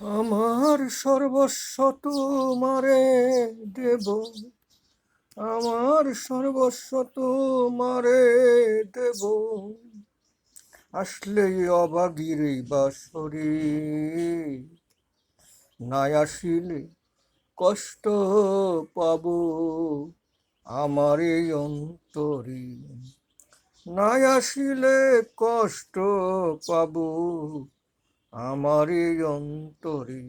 আমার সর্বস্ব তোমারে দেব। আমার সর্বস্ব তোমারে দেব। আসলে অবাগির এই বাসরে। নাই আসিলে কষ্ট পাব আমার এই অন্তরে। নাই আসিলে কষ্ট পাব আমার অন্তরে।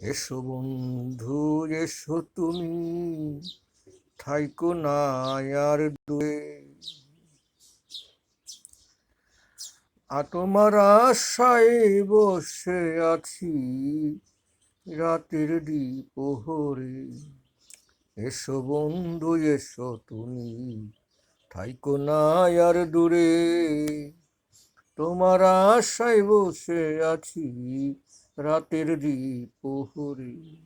এসো বন্ধু, এসো তুমি, থাইকো না আর দুয়ে তোমার আশায় বসে আছি রাতের দ্বীপহরে এসো বন্ধু, এসো তুমি, থাইকো না আর দূরে। তোমার আশায় বসে আছি রাতের দ্বীপহরে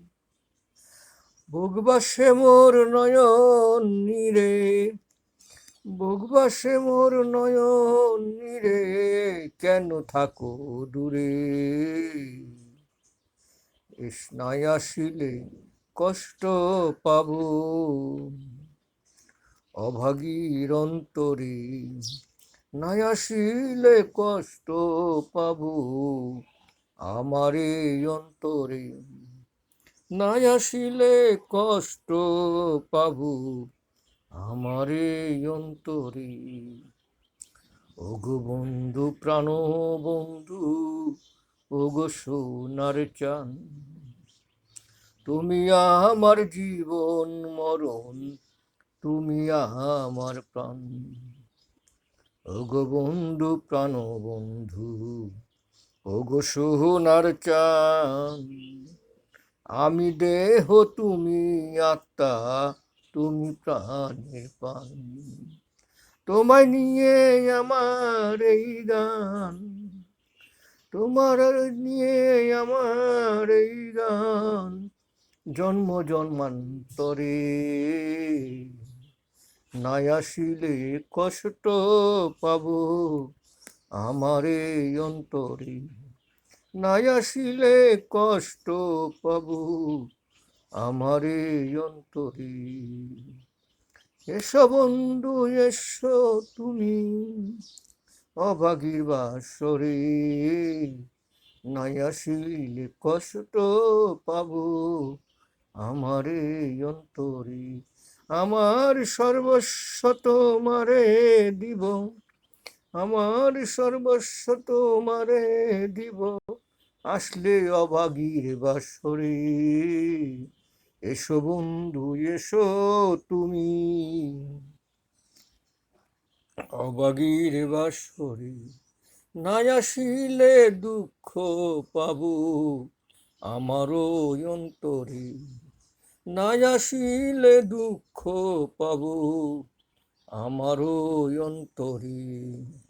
ভোগবাসে মোর নয়ন নীরে ভোগবাসে মোর নয়ন নীরে, কেন থাকো দূরে? এসনায় আসিলে কষ্ট পাব, অভাগীর অন্তরে আসিলে কষ্ট পাব আমার অন্তরে। আসিলে কষ্ট পাব আমার অন্তরে। ওগো বন্ধু, প্রাণ বন্ধু, ওগো সোনার চান তুমি আমার জীবন মরণ, তুমি আমার প্রাণ। ওগো বন্ধু প্রাণ বন্ধু, ওগো সোনার চান আমি দেহ, তুমি আত্মা, তুমি প্রাণের পান। তোমায় নিয়ে আমার এই গান, তোমার নিয়ে আমার এই গান, জন্ম জন্মান্তরে। নাই আসিলে কষ্ট পাব আমার এই অন্তরে। নাই আসিলে কষ্ট পাব আমার এই অন্তরে। এসো বন্ধু, এসো তুমি অভাগীর বাসরে। নাই আসিলে কষ্ট পাব আমার এই অন্তরে। আমার সর্বস্ব তোমারে দিব। আমার সর্বস্ব তোমারে দিব। আসলে অভাগীর বাসরে। এসো বন্ধু, এসো তুমি। অবাগীর বাসরে না আসিলে দুঃখ পাবো। আমারও অন্তরে না আসিলে দুঃখ পাবু আমারও অন্তরে।